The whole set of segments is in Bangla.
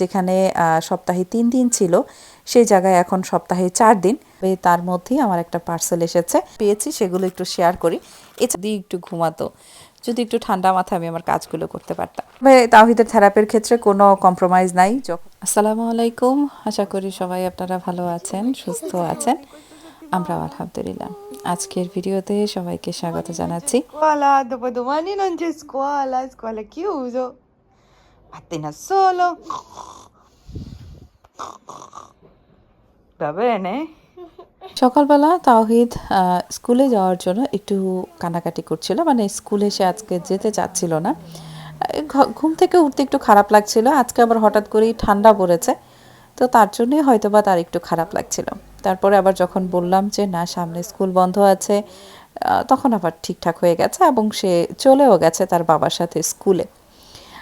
যেখানে সপ্তাহে তিন দিন ছিল সেই জায়গায় এখন সপ্তাহে চার দিন। তার মধ্যেই আমার একটা পার্সেল এসেছে। পেয়েছি সেগুলো একটু শেয়ার করি। এছাড়া দিয়ে একটু ঘুমাতো যদি একটু ঠান্ডা মাথায় আমি আমার কাজগুলো করতে পারতাম। তাহিদের থেরাপির ক্ষেত্রে কোনো কম্প্রোমাইজ নাই। যখন আসসালামু আলাইকুম। আশা করি সবাই আপনারা ভালো আছেন সুস্থ আছেন। আমরা আলহামদুলিল্লাহ। আজকের ভিডিওতে সবাইকে স্বাগত জানাচ্ছি। Chiuso. Mattina solo. Va bene? সকালবেলা তাওহিদ স্কুলে যাওয়ার জন্য একটু কানাকাটি করছিল। মানে স্কুলে সে আজকে যেতে চাচ্ছিল না। ঘুম থেকে উঠতে একটু খারাপ লাগছিল। আজকে আবার হঠাৎ করেই ঠান্ডা পড়েছে। তো তার জন্যই হয়তো বা তার একটু খারাপ লাগছিল। তারপরে আবার যখন বললাম যে, না, সামনে স্কুল বন্ধ আছে তখন আবার ঠিকঠাক হয়ে গেছে এবং সে চলেও গেছে তার বাবার সাথে স্কুলে।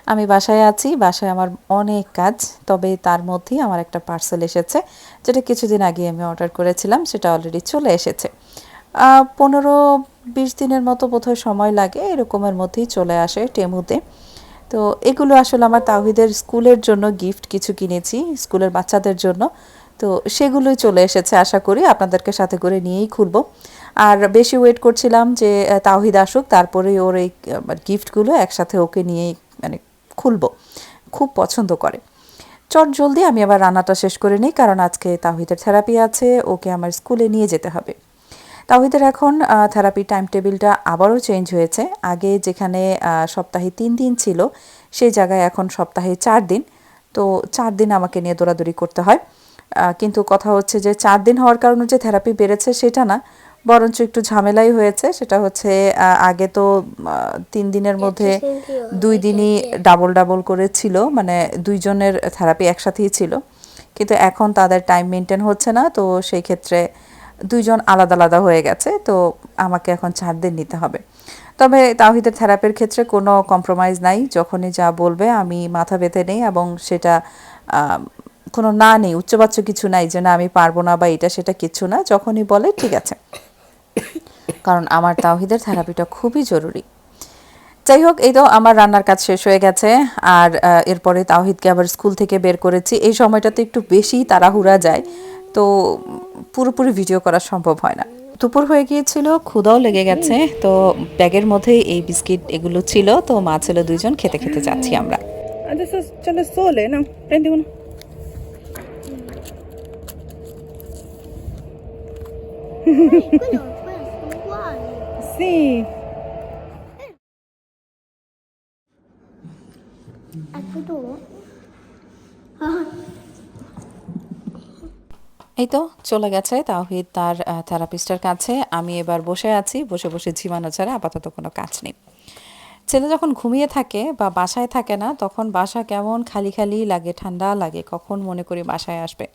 আমি বাসায় আছি বাসায় আমার অনেক কাজ তবে তার মধ্যেই আমার একটা পার্সেল এসেছে যেটা কিছুদিন আগে আমি অর্ডার করেছিলাম সেটা অলরেডি চলে এসেছে। পনেরো বিশ দিনের মতো বোধহয় সময় লাগে এরকমের মধ্যেই চলে আসে টেমুতে। তো এগুলো আসলে আমার তাহিদের স্কুলের জন্য গিফট কিছু কিনেছি স্কুলের বাচ্চাদের জন্য। তো সেগুলোই চলে এসেছে আশা করি আপনাদেরকে সাথে করে নিয়েই খুলবো। আর বেশি ওয়েট করছিলাম যে আহ, তাওহিদ আসুক তারপরে ওর এই গিফটগুলো একসাথে ওকে নিয়েই মানে খুলবো। খুব পছন্দ করে। চট জলদি আমি আবার রান্নাটা শেষ করে নিই, কারণ আজকে তাহিদের থেরাপি আছে, ওকে আমার স্কুলে নিয়ে যেতে হবে। তাহিদের এখন থেরাপি টাইম টেবিলটা আবারও চেঞ্জ হয়েছে। আগে যেখানে সপ্তাহে তিন দিন ছিল, সেই জায়গায় এখন সপ্তাহে চার দিন। তো চার দিন আমাকে নিয়ে দৌড়াদৌড়ি করতে হয়। কিন্তু কথা হচ্ছে যে চার দিন হওয়ার কারণে যে থেরাপি বেড়েছে সেটা না। বরঞ্চ একটু ঝামেলাই হয়েছে সেটা হচ্ছে আগে তো তিন দিনের মধ্যে দুই দিনই ডাবল ডাবল করে ছিল মানে দুইজনের থেরাপি একসাথেই ছিল। কিন্তু এখন তাদের টাইম মেনটেন হচ্ছে না তো সেই ক্ষেত্রে দুইজন আলাদা আলাদা হয়ে গেছে তো আমাকে এখন চার দিন নিতে হবে। তবে তাহিদের থেরাপির ক্ষেত্রে কোনো কম্প্রোমাইজ নাই যখনই যা বলবে আমি মাথা ব্যথে নেই এবং সেটা কোনো না নেই উচ্চবাচ্য কিছু নাই যে না আমি পারব না বা এটা সেটা কিছু না যখনই বলে ঠিক আছে। কারণ আমার তাওহিদের থেরাপিটা খুবই জরুরি। যাই হোক এই তো আমার রান্নার কাজ শেষ হয়ে গেছে। আর এরপরে তাওহিদকে আবার স্কুল থেকে বের করেছি। এই সময়টাতে একটু বেশি তাড়াহুড়া যায় তো পুরোপুরি ভিডিও করা সম্ভব হয় না। দুপুর হয়ে গিয়েছিল ক্ষুদাও লেগে গেছে তো ব্যাগের মধ্যে এই বিস্কিট এগুলো ছিল তো মা ছেলে দুইজন খেতে খেতে যাচ্ছি আমরা। Adesso c'è il sole, tu. এই তো চলে গেছে তাওহিদ তার থেরাপিস্টের কাছে। আমি এবার বসে আছি, বসে বসে ঝিমানো ছাড়া আপাতত কোনো কাজ নেই। ছেলে যখন ঘুমিয়ে থাকে বা বাসায় থাকে না, তখন বাসা কেমন খালি খালি লাগে, ঠান্ডা লাগে, কখন মনে করি বাসায় আসবে।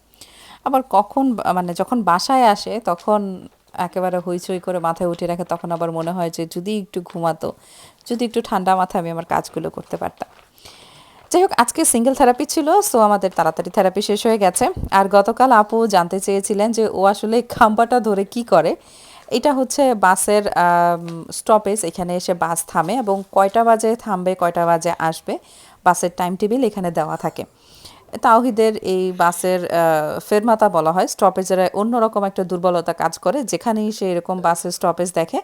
আবার কখন মানে যখন বাসায় আসে, তখন একেবারে হইচই করে মাথায় উঠে রাখে, তখন আবার মনে হয় যে যদি একটু ঘুমাতো, যদি একটু ঠান্ডা মাথায় আমি আমার কাজগুলো করতে পারতাম। যাই হোক, আজকে সিঙ্গেল থেরাপি ছিল সো আমাদের তাড়াতাড়ি থেরাপি শেষ হয়ে গেছে। আর গতকাল আপু জানতে চেয়েছিলেন যে ও আসলে খাম্বাটা ধরে কি করে? এটা হচ্ছে বাসের স্টপেজ এখানে এসে বাস থামে এবং কয়টা বাজে থামবে, কয়টা বাজে আসবে, বাসের টাইম টেবিল এখানে দেওয়া থাকে। তাওহিদের এই বাসের ফেরমাতা বলা হয়। স্টপেজের অন্যরকম একটা দুর্বলতা কাজ করে। যেখানেই সে এরকম বাসের স্টপেজ দেখে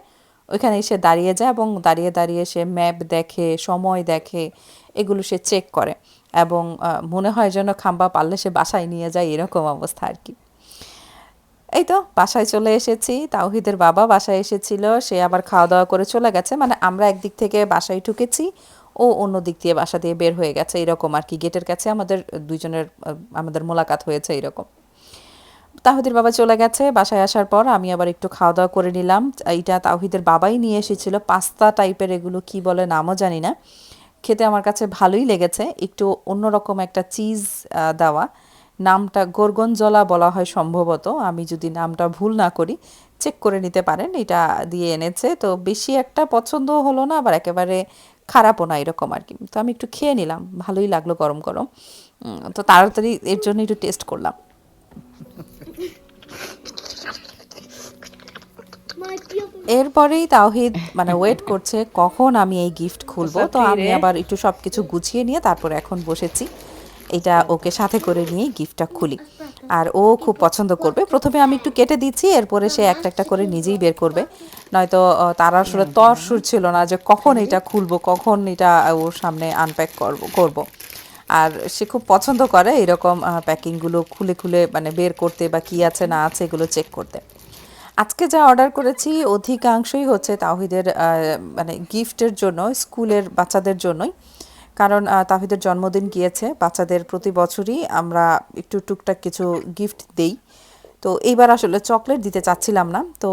ওইখানে সে দাঁড়িয়ে যায় এবং দাঁড়িয়ে দাঁড়িয়ে সে ম্যাপ দেখে, সময় দেখে, এগুলো সে চেক করে এবং মনে হয় যেন খাম্বা পারলে সে বাসায় নিয়ে যায়, এরকম অবস্থা আর কি। এই তো, বাসায় চলে এসেছি। তাওহিদের বাবা বাসায় এসেছিল। সে আবার খাওয়া দাওয়া করে চলে গেছে। মানে আমরা একদিক থেকে বাসায় ঢুকেছি। ও অন্য দিক দিয়ে বাসা দিয়ে বের হয়ে গেছে, এরকম আর কি। গেটের কাছে আমাদের দুইজনের, আমাদের মোলাকাত হয়েছে এরকম। তাহিদের বাবা চলে গেছে, বাসায় আসার পর আমি আবার একটু খাওয়া দাওয়া করে নিলাম। এইটা তাহিদের বাবাই নিয়ে এসেছিল, পাস্তা টাইপের এগুলো কি বলে নামও জানি না। খেতে আমার কাছে ভালোই লেগেছে, একটু অন্যরকম একটা চিজ দেওয়া। নামটা গোরগনজলা বলা হয় সম্ভবত, আমি যদি নামটা ভুল না করি, চেক করে নিতে পারেন, এটা দিয়ে এনেছে। তো বেশি একটা পছন্দ হলো না, আবার একেবারে খারাপও না এরকম আর কি। তো আমি একটু খেয়ে নিলাম ভালোই লাগল গরম গরম। তো তাড়াতাড়ি এর জন্য একটু টেস্ট করলাম। এরপরেই তাওহিদ মানে ওয়েট করছে কখন আমি এই গিফট খুলবো? তো আমি আবার একটু সব কিছু গুছিয়ে নিয়ে তারপর এখন বসেছি। এটা ওকে সাথে করে নিয়ে গিফটটা খুলি। আর ও খুব পছন্দ করবে। প্রথমে আমি একটু কেটে দিচ্ছি, এরপরে সে একটা একটা করে নিজেই বের করবে। নয়তো তার আসলে তরসুর ছিল না যে কখন এটা খুলবো, কখন এটা ওর সামনে আনপ্যাক করব করব। আর সে খুব পছন্দ করে এরকম প্যাকিংগুলো খুলে খুলে মানে বের করতে বা কী আছে না আছে এগুলো চেক করতে। আজকে যা অর্ডার করেছি অধিকাংশই হচ্ছে তাওহিদের মানে গিফটের জন্য স্কুলের বাচ্চাদের জন্যই। কারণ তাওহিদের জন্মদিন গিয়েছে, বাচ্চাদের প্রতি বছরই আমরা একটু টুকটাক কিছু গিফট দেই। তো এইবার আসলে চকলেট দিতে চাচ্ছিলাম না। তো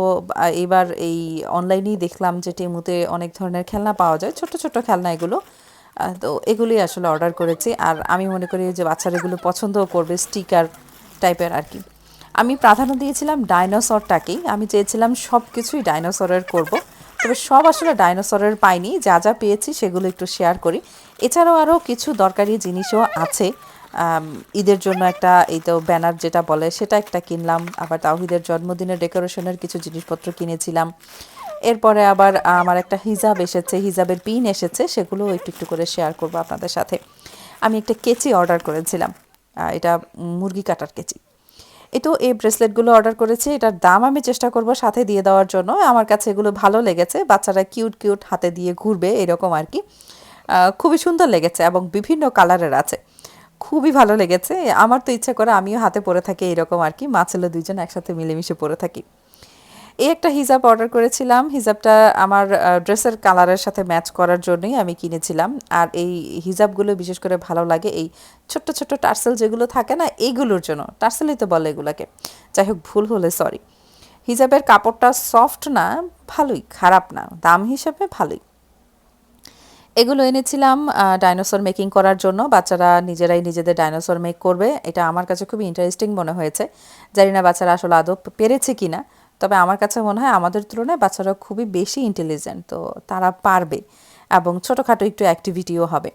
এইবার এই অনলাইনেই দেখলাম যে টেমুতে অনেক ধরনের খেলনা পাওয়া যায়, ছোট ছোট খেলনা এগুলো। তো এগুলি আসলে অর্ডার করেছি। আর আমি মনে করি যে বাচ্চারা এগুলো পছন্দও করবে স্টিকার টাইপের আর কি। আমি প্রাধান্য দিয়েছিলাম ডাইনোসরটাকেই আমি চেয়েছিলাম সব কিছুই ডাইনোসরের করব। তবে সব আসলে ডাইনোসরের পাইনি। যা যা পেয়েছি সেগুলো একটু শেয়ার করি। এছাড়াও আরও কিছু দরকারি জিনিসও আছে। ঈদের জন্য একটা এই তো ব্যানার যেটা বলে, সেটা একটা কিনলাম। আবার তাওহিদের জন্মদিনের ডেকোরেশনের কিছু জিনিসপত্র কিনেছিলাম। এরপরে আবার আমার একটা হিজাব এসেছে, হিজাবের পিন এসেছে সেগুলো একটু একটু করে শেয়ার করব আপনাদের সাথে। আমি একটা কেচি অর্ডার করেছিলাম। এটা মুরগি কাটার কেচি। এই তো এই ব্রেসলেটগুলো অর্ডার করেছি, এটার দাম আমি চেষ্টা করব সাথে দিয়ে দেওয়ার জন্য। আমার কাছে এগুলো ভালো লেগেছে, বাচ্চারা কিউট কিউট হাতে দিয়ে ঘুরবে এরকম আর কি। খুবই সুন্দর লেগেছে এবং বিভিন্ন কালারের আছে। খুবই ভালো লেগেছে, আমার তো ইচ্ছা করে আমিও হাতে পরে থাকি এরকম আর কি, মা ছেলে দুইজন একসাথে মিলেমিশে পরে থাকি। এই একটা হিজাব অর্ডার করেছিলাম। হিজাবটা আমার ড্রেসের কালারের সাথে ম্যাচ করার জন্যই আমি কিনেছিলাম। আর এই হিজাবগুলো বিশেষ করে ভালো লাগে এই ছোট্ট ছোট্ট টার্সেল যেগুলো থাকে না এইগুলোর জন্য। টার্সেলই তো বলে এগুলোকে। যাই হোক, ভুল হলে সরি হিজাবের কাপড়টা সফট না, ভালোই। খারাপ না। দাম হিসাবে ভালোই। এগুলো এনেছিলাম ডাইনোসর মেকিং করার জন্য। বাচ্চারা নিজেরাই নিজেদের ডাইনোসর মেক করবে। এটা আমার কাছে খুবই ইন্টারেস্টিং মনে হয়েছে। জানি না বাচ্চারা আসলে আদৌ পেরেছে কিনা। তবে আমার কাছে মনে হয় আমাদের তুলনায় বাচ্চারা খুবই বেশি ইন্টেলিজেন্ট তো তারা পারবে এবং ছোটোখাটো একটু অ্যাক্টিভিটিও হবে।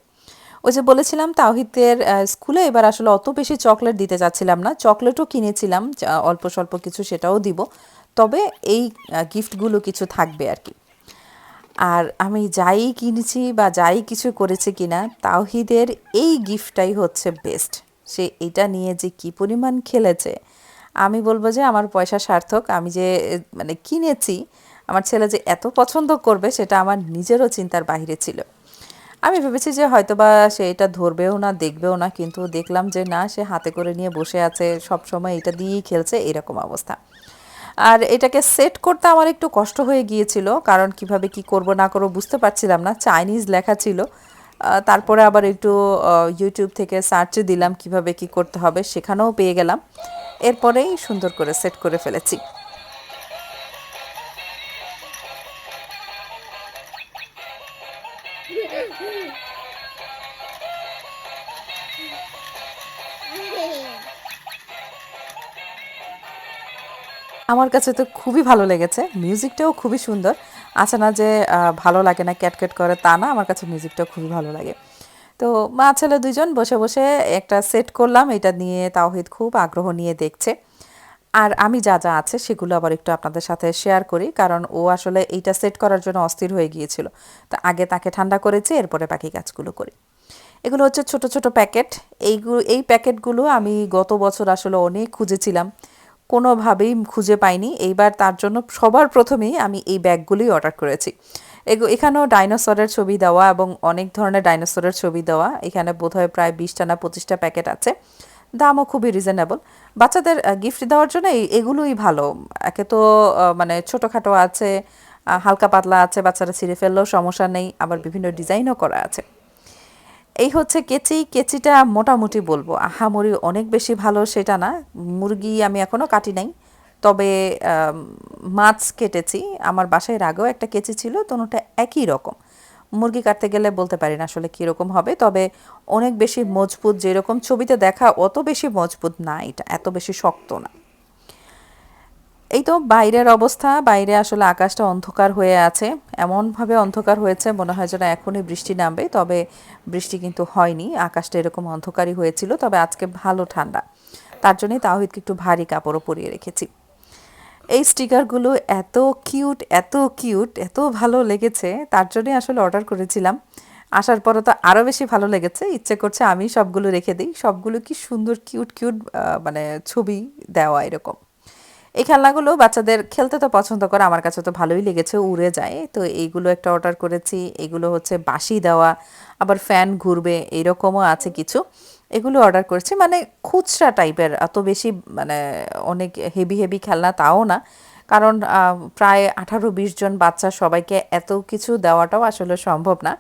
ওই যে বলেছিলাম তাওহিদের স্কুলে এবার আসলে অত বেশি চকলেট দিতে চাচ্ছিলাম না। চকলেটও কিনেছিলাম অল্প স্বল্প কিছু সেটাও দিব। তবে এই গিফটগুলো কিছু থাকবে আর কি। আর আমি যাই কিনেছি বা যাই কিছু করেছি কিনা, তাওহিদের এই গিফটটাই হচ্ছে বেস্ট সে এটা নিয়ে যে কি পরিমাণ খেলেছে আমি বলব যে আমার পয়সা সার্থক, আমি যে মানে কিনেছি, আমার ছেলে যে এত পছন্দ করবে সেটা আমার নিজেরও চিন্তার বাইরে ছিল। আমি ভেবেছি যে হয়তোবা সে এটা ধরবেও না, দেখবেও না, কিন্তু দেখলাম যে না, সে হাতে করে নিয়ে বসে আছে সব সময় এটা দিয়েই খেলছে, এরকম অবস্থা। আর এটাকে সেট করতে আমার একটু কষ্ট হয়ে গিয়েছিল, কারণ কীভাবে কি করব না করব বুঝতে পারছিলাম না চাইনিজ লেখা ছিল। তারপরে আবার একটু ইউটিউব থেকে সার্চে দিলাম কীভাবে কি করতে হবে, সেখানেও পেয়ে গেলাম। এরপরেই সুন্দর করে সেট করে ফেলেছি। আমার কাছে তো খুবই ভালো লেগেছে। মিউজিকটাও খুবই সুন্দর। আছে না যে ভালো লাগে না, ক্যাটক্যাট করে, তা না। আমার কাছে মিউজিকটাও খুবই ভালো লাগে। তো মা ছেলে দুজন বসে বসে একটা সেট করলাম। এটা নিয়ে তাওহিদ খুব আগ্রহ নিয়ে দেখছে। আর আমি যা যা আছে সেগুলো আবার একটু আপনাদের সাথে শেয়ার করি, কারণ ও আসলে এইটা সেট করার জন্য অস্থির হয়ে গিয়েছিল। তো আগে তাকে ঠান্ডা করেছি, এরপরে বাকি কাজগুলো করি। এগুলো হচ্ছে ছোট ছোট প্যাকেট এইগুলো এই প্যাকেটগুলো আমি গত বছর আসলে অনেক খুঁজেছিলাম। কোনোভাবেই খুঁজে পাইনি। এইবার তার জন্য সবার প্রথমেই আমি এই ব্যাগগুলোই অর্ডার করেছি। এখানেও ডাইনোসরের ছবি দেওয়া এবং অনেক ধরনের ডাইনোসরের ছবি দেওয়া। এখানে বোধহয় প্রায় বিশটা না পঁচিশটা প্যাকেট আছে। দামও খুবই রিজনেবল। বাচ্চাদের গিফট দেওয়ার জন্য এগুলোই ভালো। একে তো মানে ছোটোখাটো আছে হালকা পাতলা আছে, বাচ্চারা ছিঁড়ে ফেললেও সমস্যা নেই, আবার বিভিন্ন ডিজাইনও করা আছে। এই হচ্ছে কেচি। কেচিটা মোটামুটি বলব, আহামরি অনেক বেশি ভালো সেটা না। মুরগি আমি এখনও কাটি নাই। তবে মাছ কেটেছি। আমার বাসায় আগেও একটা কেচি ছিল, তনুটা একই রকম। মুরগি কাটতে গেলে বলতে পারি না আসলে কীরকম হবে, তবে অনেক বেশি মজবুত যেরকম ছবিতে দেখা, অত বেশি মজবুত না এটা, এত বেশি শক্ত না। এই তো বাইরের অবস্থা, বাইরে আসলে আকাশটা অন্ধকার হয়ে আছে। এমনভাবে অন্ধকার হয়েছে, মনে হয় যেন এখনই বৃষ্টি নামবে, তবে বৃষ্টি কিন্তু হয়নি, আকাশটা এরকম অন্ধকারই হয়েছিল, তবে আজকে ভালো ঠান্ডা। তার জন্যই তাওহিদকে একটু ভারী কাপড়ও পরিয়ে রেখেছি। এই স্টিকারগুলো এত কিউট এত কিউট, এত ভালো লেগেছে, তার জন্যই আসলে অর্ডার করেছিলাম। আসার পরে তো আরও বেশি ভালো লেগেছে, ইচ্ছে করছে আমি সবগুলো রেখে দিই। সবগুলো কি সুন্দর, কিউট কিউট মানে ছবি দেওয়া এরকম। এই খেলনাগুলো বাচ্চাদের খেলতে তো পছন্দ করে, আমার কাছে তো ভালোই লেগেছে, উড়ে যায়। তো এইগুলো একটা অর্ডার করেছি, এগুলো হচ্ছে বাঁশি দেওয়া, আবার ফ্যান ঘুরবে, এরকমও আছে কিছু। এগুলো অর্ডার করেছি। মানে খুচরা টাইপের এত বেশি মানে অনেক হেভি হেভি খেলনা তাও না। কারণ প্রায় আঠারো, বিশ জন বাচ্চা সবাইকে এত কিছু দেওয়াটাও আসলে সম্ভব না।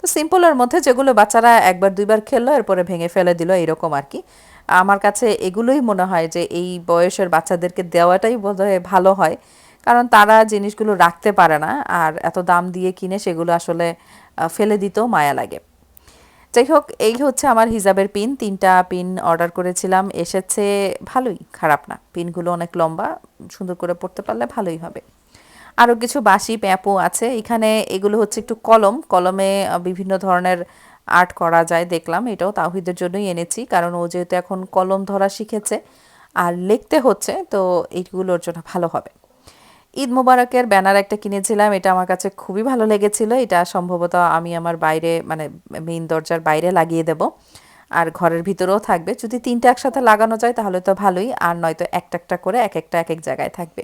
তো সিম্পলের মধ্যে যেগুলো বাচ্চারা একবার, দুইবার খেললো, এরপরে ভেঙে ফেলে দিল, এরকম আর কি। আমার কাছে এগুলোই মনে হয় যে এই বয়সের বাচ্চাদেরকে দেওয়াটাই বোধহয় ভালো হয়। কারণ তারা জিনিসগুলো রাখতে পারে না, আর এত দাম দিয়ে কিনে সেগুলো আসলে ফেলে দিতেও মায়া লাগে। যাই হোক, এই হচ্ছে আমার হিজাবের পিন। তিনটা পিন অর্ডার করেছিলাম, এসেছে ভালোই, খারাপ না। পিনগুলো অনেক লম্বা, সুন্দর করে পড়তে পারলে ভালোই হবে। আরও কিছু বাঁশি, প্যাপো আছে। এখানে এগুলো হচ্ছে একটু কলম। কলমে বিভিন্ন ধরনের আর্ট করা যায়, দেখলাম। এটাও তাওহিদের জন্যই এনেছি, কারণ ও যেহেতু এখন কলম ধরা শিখেছে, আর লিখতে হচ্ছে, তো এইগুলোর জন্য ভালো হবে। ঈদ মোবারকের ব্যানার একটা কিনেছিলাম, এটা আমার কাছে খুবই ভালো লেগেছিল। এটা সম্ভবত আমি আমার বাইরে মানে মেইন দরজার বাইরে লাগিয়ে দেব। আর ঘরের ভিতরেও থাকবে। যদি তিনটা একসাথে লাগানো যায় তাহলে তো ভালোই, আর নয়তো একটা একটা করে এক একটা এক এক জায়গায় থাকবে।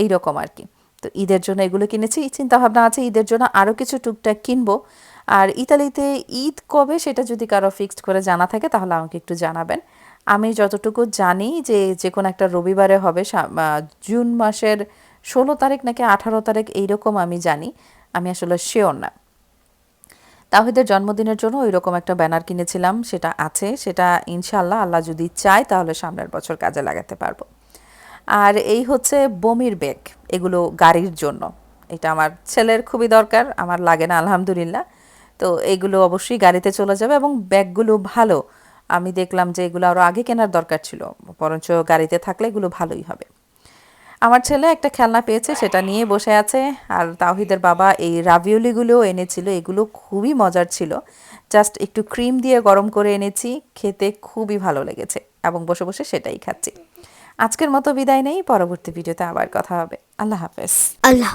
এই রকম আর কি। তো ঈদের জন্য এগুলো কিনেছি। চিন্তা ভাবনা আছে ঈদের জন্য আরও কিছু টুকটাক কিনবো। আর ইতালিতে ঈদ কবে সেটা যদি কারও ফিক্সড করে জানা থাকে তাহলে আমাকে একটু জানাবেন। আমি যতটুকু জানি যে যে কোনো একটা রবিবারে হবে জুন মাসের ষোলো তারিখ নাকি আঠারো তারিখ এইরকম আমি জানি, আমি আসলে শিওর না। তাহিদের জন্মদিনের জন্য ওই রকম একটা ব্যানার কিনেছিলাম, সেটা আছে, সেটা ইনশাল্লাহ আল্লাহ যদি চায় তাহলে সামনের বছর কাজে লাগাতে পারব। আর এই হচ্ছে বমির ব্যাগ এগুলো গাড়ির জন্য। এটা আমার ছেলের খুবই দরকার, আমার লাগে না, আলহামদুলিল্লাহ। তো এগুলো অবশ্যই গাড়িতে চলে যাবে এবং ব্যাগগুলো ভালো। আমি দেখলাম যে এগুলো আরও আগে কেনার দরকার ছিল, বরঞ্চ গাড়িতে থাকলে এগুলো ভালোই হবে। আমার ছেলে একটা খেলনা পেয়েছে, সেটা নিয়ে বসে আছে। আর তাওহিদের বাবা এই রাভিওলিগুলোও এনেছিল, এগুলো খুবই মজার ছিল। জাস্ট একটু ক্রিম দিয়ে গরম করে এনেছি, খেতে খুবই ভালো লেগেছে এবং বসে বসে সেটাই খাচ্ছি। আজকের মতো বিদায় নেই, পরবর্তী ভিডিওতে আবার কথা হবে। আল্লাহ হাফেজ। Allah